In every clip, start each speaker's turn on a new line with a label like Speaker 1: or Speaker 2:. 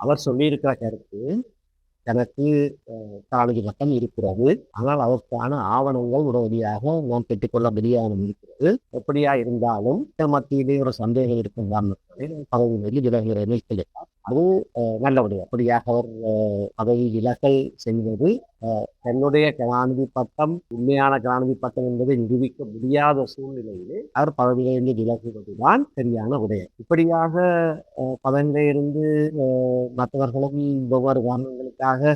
Speaker 1: அவர் சொல்லியிருக்கிற கருத்து தனக்கு அஹ், காலேஜ் பட்டம் இருக்கிறது. ஆனால் அதற்கான ஆவணங்கள் உடனடியாக நாம் பெற்றுக்கொள்ள முடியாமல் இருக்கிறது. எப்படியா இருந்தாலும் மத்தியிலே ஒரு சந்தேகம் இருக்கும் காரணத்தில் பதவி வெளி விலகிறேன்னு சொல்லிட்டார் அது நல்லபடியாக அப்படியாக அவர் அதை பதவி செய்தது தன்னுடைய கலாநிதி பட்டம் உண்மையான கலாநிதி பட்டம் என்பதை நிரூபிக்க முடியாத சூழ்நிலையிலே அவர் பதவியிலிருந்து விலகுவதுதான் சரியான விடயம் இப்படியாக பதவியிலிருந்து மற்றவர்களும் ஒவ்வொரு காரணங்களுக்காக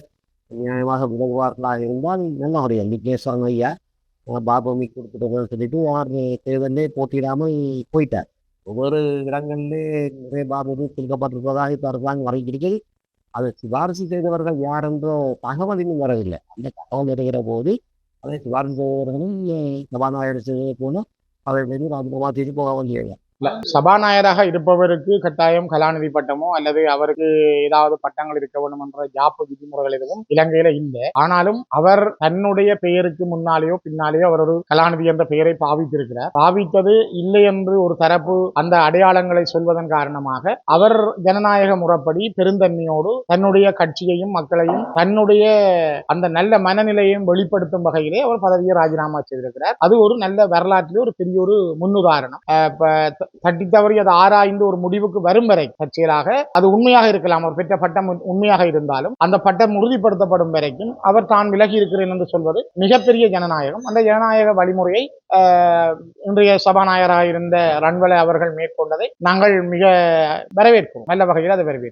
Speaker 1: நியாயமாக விலகுவார்களாக இருந்தால் நல்ல விடயம் விக்னேஸ்வரன் ஐயா பாபமி பாபுமி கொடுத்துட்டு சொல்லிட்டு அவர் தேர்தலே போட்டியிடாமல் போயிட்டார். ஒவ்வொரு இடங்களிலே நிறைய பாபு கொடுக்கப்பட்டிருப்பதாக இப்போ அரசாங்கம் வரைஞ்சிருக்கிறது அதை சிபாரிசு செய்தவர்கள் யார் என்றோ தகவல் இன்னும் வரவில்லை. அந்த தகவல் வருகிற போது அதை சிபாரிசு செய்தவர்களும் சபாநாயகர் செய்ததை போல அதை மீது அதிகமாக செய்து போக வேண்டியது
Speaker 2: சபாநாயகராக இருப்பவருக்கு கட்டாயம் கலாநிதி பட்டமோ அல்லது அவருக்கு ஏதாவது பட்டங்கள் இருக்க வேண்டும் என்ற ஜாப்பு விதிமுறைகள் எதுவும் இலங்கையில இல்லை. ஆனாலும் அவர் தன்னுடைய பெயருக்கு முன்னாலேயோ பின்னாலேயோ அவர் ஒரு கலாநிதி என்ற பெயரை பாவித்திருக்கிறார். பாவித்தது இல்லை என்று ஒரு தரப்பு அந்த அடையாளங்களை சொல்வதன் காரணமாக அவர் ஜனநாயக முறைப்படி பெருந்தன்மையோடு தன்னுடைய கட்சியையும் மக்களையும் தன்னுடைய அந்த நல்ல மனநிலையையும் வெளிப்படுத்தும் வகையிலே அவர் பதவியை ராஜினாமா செய்திருக்கிறார். அது ஒரு நல்ல வரலாற்றிலே ஒரு பெரிய ஒரு முன்னுதாரணம். தட்டி தவறி அது ஆராய்ந்து ஒரு முடிவுக்கு வரும் வரை தற்செயலாக அது உண்மையாக இருக்கலாம். அவர் பெற்ற பட்டம் உண்மையாக இருந்தாலும் அந்த பட்டம் உறுதிப்படுத்தப்படும் வரைக்கும் அவர் தான் விலகி இருக்கிறேன் என்று சொல்வது மிகப்பெரிய ஜனநாயகம். அந்த ஜனநாயக வழிமுறையை இன்றைய சபாநாயகராக இருந்த ரன்வலை அவர்கள் மேற்கொண்டதை நாங்கள் மிக வரவேற்போம். நல்ல வகையில் அதை வரவேற்போம்.